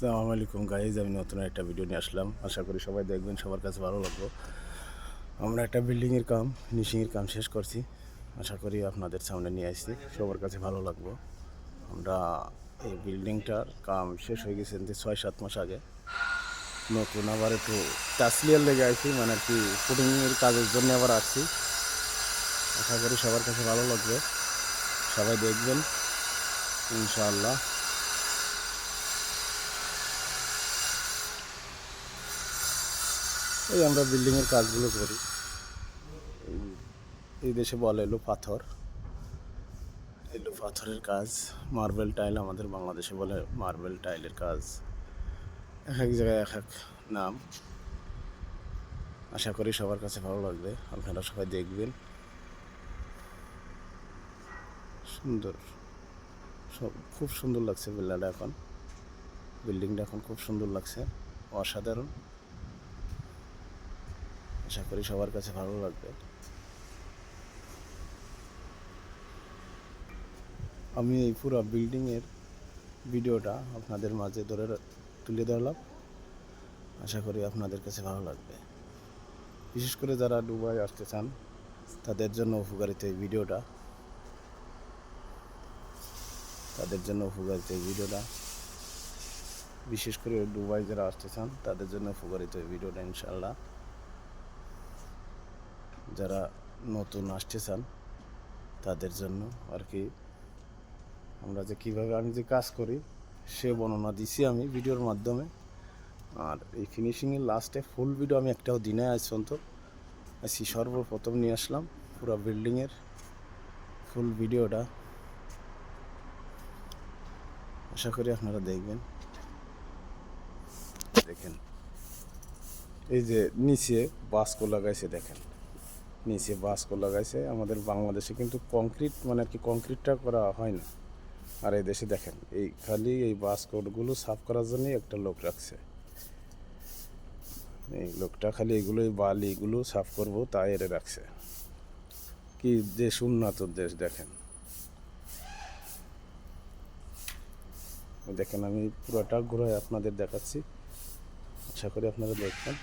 আসসালামু আলাইকুম গাইজ আমি নতুন একটা ভিডিও নিয়ে আসলাম। আশা করি সবাই দেখবেন, সবার কাছে ভালো লাগল আমরা একটা বিল্ডিংয়ের কাম ফিনিশিংয়ের কাম শেষ করছি। আশা করি আপনাদের সামনে নিয়ে আসছি, সবার কাছে ভালো লাগল আমরা এই বিল্ডিংটার কাম শেষ হয়ে গেছে ছয় সাত মাস আগে। নতুন আবার একটু টাসলিয়ার লেগে আসছি মানে আর কি পুটিংয়ের কাজের জন্য আবার আসছি। আশা করি সবার কাছে ভালো লাগবে। সবাই দেখবেন, ইনশাআল্লাহ। এই আমরা বিল্ডিংয়ের কাজগুলো করি। এই- দেশে বলে এলো পাথর। এলো পাথরের কাজ। মার্বেল টাইল আমাদের বাংলাদেশে বলে মার্বেল টাইলের কাজ। এক এক জায়গায় এক এক নাম। আশা করি সবার কাছে ভালো লাগবে। আপনারা সবাই দেখবেন। সুন্দর। সব খুব সুন্দর লাগছে বিল্লাটা এখন। বিল্ডিংটা এখন খুব সুন্দর লাগছে। অসাধারণ। আশা করি সবার কাছে ভালো লাগবে। আমি এই পুরো বিল্ডিংয়ের ভিডিওটা আপনাদের মাঝে ধরে তুলে ধরলাম। আশা করি আপনাদের কাছে ভালো লাগবে। বিশেষ করে যারা দুবাই আসতে চান, তাদের জন্য উপকারিত এই ভিডিওটা তাদের জন্য উপকারিত এই ভিডিওটা বিশেষ করে দুবাই যারা আসতে চান, তাদের জন্য উপকারিত এই ভিডিওটা ইনশাল্লাহ যারা নতুন আসতে চান, তাদের জন্য আর কি আমরা যে কীভাবে আমি যে কাজ করি, সে বর্ণনা দিছি আমি ভিডিওর মাধ্যমে। আর এই ফিনিশিংয়ের লাস্টে ফুল ভিডিও আমি একটাও দিনে পর্যন্ত। আসি সর্বপ্রথম নিয়ে আসলাম পুরো বিল্ডিংয়ের ফুল ভিডিওটা আশা করি আপনারা দেখবেন। দেখেন। এই যে নিচে বাস্কো লাগাইছে, দেখেন। নিচে বাস্কো লাগাইছে। আমাদের বাংলাদেশে কিন্তু কংক্রিট মানে আর কি কংক্রিটটা করা হয় না। আর এই দেশে দেখেন, এই খালি এই বাস্কোটগুলো সাফ করার জন্যই একটা লোক রাখছে। এই লোকটা খালি এগুলো এই বালি এগুলো সাফ করব, তাই এরে রাখছে। কি দেশ উন্নত দেশ দেখেন। দেখেন আমি পুরোটা ঘুরে আপনাদের দেখাচ্ছি। আশা করি আপনারা দেখবেন।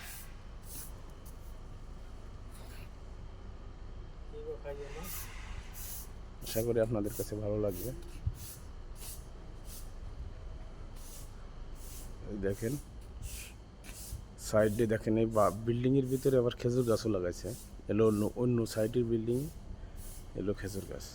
আশা করি আপনাদের কাছে ভালো লাগবে। দেখেন, সাইডে দেখেন, এই বিল্ডিংয়ের ভিতরে আবার খেজুর গাছও লাগাইছে। এলো অন্য অন্য সাইডের বিল্ডিং, এলো খেজুর গাছ।